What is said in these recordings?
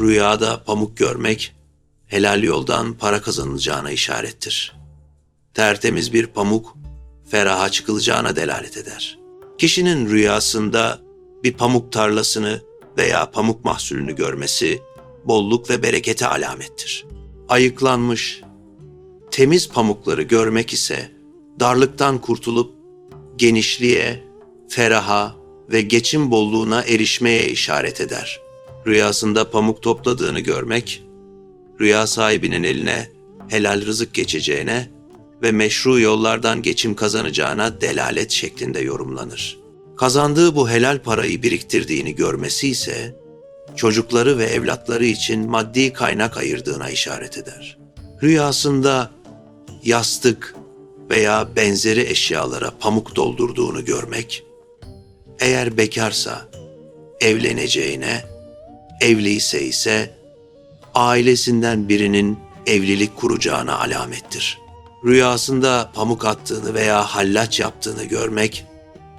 Rüyada pamuk görmek, helal yoldan para kazanılacağına işarettir. Tertemiz bir pamuk, feraha çıkılacağına delalet eder. Kişinin rüyasında bir pamuk tarlasını veya pamuk mahsulünü görmesi, bolluk ve berekete alamettir. Ayıklanmış, temiz pamukları görmek ise, darlıktan kurtulup genişliğe, feraha ve geçim bolluğuna erişmeye işaret eder. Rüyasında pamuk topladığını görmek, rüya sahibinin eline helal rızık geçeceğine ve meşru yollardan geçim kazanacağına delalet şeklinde yorumlanır. Kazandığı bu helal parayı biriktirdiğini görmesi ise çocukları ve evlatları için maddi kaynak ayırdığına işaret eder. Rüyasında yastık veya benzeri eşyalara pamuk doldurduğunu görmek, eğer bekarsa evleneceğine, evli ise ise ailesinden birinin evlilik kuracağına alamettir. Rüyasında pamuk attığını veya hallaç yaptığını görmek,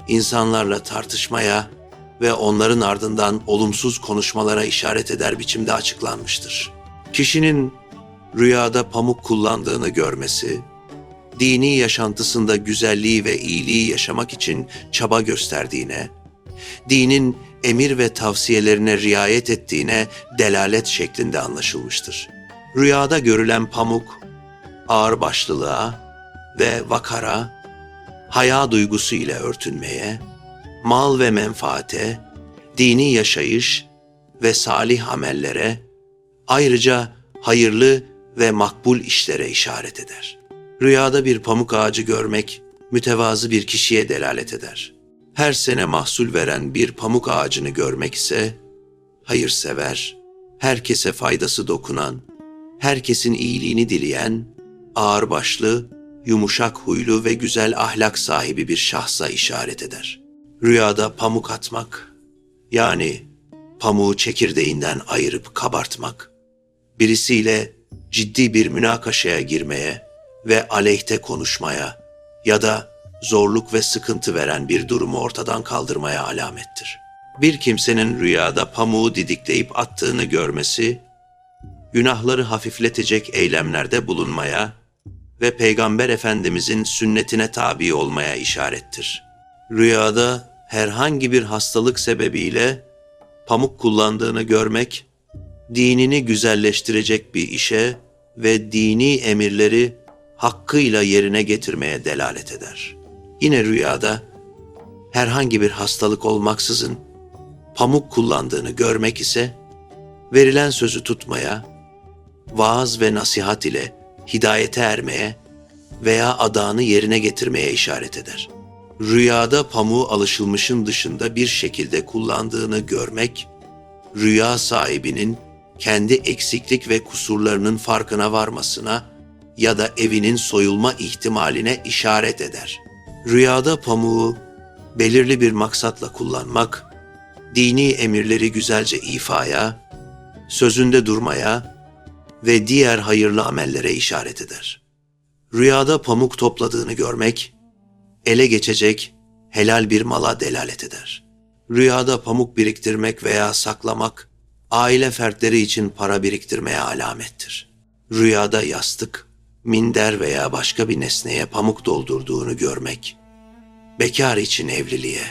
insanlarla tartışmaya ve onların ardından olumsuz konuşmalara işaret eder biçimde açıklanmıştır. Kişinin rüyada pamuk kullandığını görmesi, dini yaşantısında güzelliği ve iyiliği yaşamak için çaba gösterdiğine, dinin emir ve tavsiyelerine riayet ettiğine delalet şeklinde anlaşılmıştır. Rüyada görülen pamuk, ağırbaşlılığa ve vakara, haya duygusu ile örtünmeye, mal ve menfaate, dini yaşayış ve salih amellere, ayrıca hayırlı ve makbul işlere işaret eder. Rüyada bir pamuk ağacı görmek mütevazı bir kişiye delalet eder. Her sene mahsul veren bir pamuk ağacını görmek ise hayırsever, herkese faydası dokunan, herkesin iyiliğini dileyen, ağırbaşlı, yumuşak huylu ve güzel ahlak sahibi bir şahsa işaret eder. Rüyada pamuk atmak, yani pamuğu çekirdeğinden ayırıp kabartmak, birisiyle ciddi bir münakaşaya girmeye ve aleyhte konuşmaya ya da zorluk ve sıkıntı veren bir durumu ortadan kaldırmaya alamettir. Bir kimsenin rüyada pamuğu didikleyip attığını görmesi, günahları hafifletecek eylemlerde bulunmaya ve Peygamber Efendimizin sünnetine tabi olmaya işarettir. Rüyada herhangi bir hastalık sebebiyle pamuk kullandığını görmek, dinini güzelleştirecek bir işe ve dini emirleri hakkıyla yerine getirmeye delalet eder. Yine rüyada herhangi bir hastalık olmaksızın pamuk kullandığını görmek ise verilen sözü tutmaya, vaaz ve nasihat ile hidayete ermeye veya adağını yerine getirmeye işaret eder. Rüyada pamuğu alışılmışın dışında bir şekilde kullandığını görmek, rüya sahibinin kendi eksiklik ve kusurlarının farkına varmasına ya da evinin soyulma ihtimaline işaret eder. Rüyada pamuğu belirli bir maksatla kullanmak, dini emirleri güzelce ifaya, sözünde durmaya ve diğer hayırlı amellere işaret eder. Rüyada pamuk topladığını görmek, ele geçecek helal bir mala delalet eder. Rüyada pamuk biriktirmek veya saklamak, aile fertleri için para biriktirmeye alamettir. Rüyada yastık, minder veya başka bir nesneye pamuk doldurduğunu görmek, bekar için evliliğe,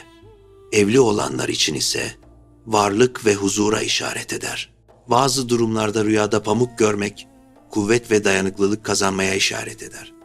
evli olanlar için ise varlık ve huzura işaret eder. Bazı durumlarda rüyada pamuk görmek, kuvvet ve dayanıklılık kazanmaya işaret eder.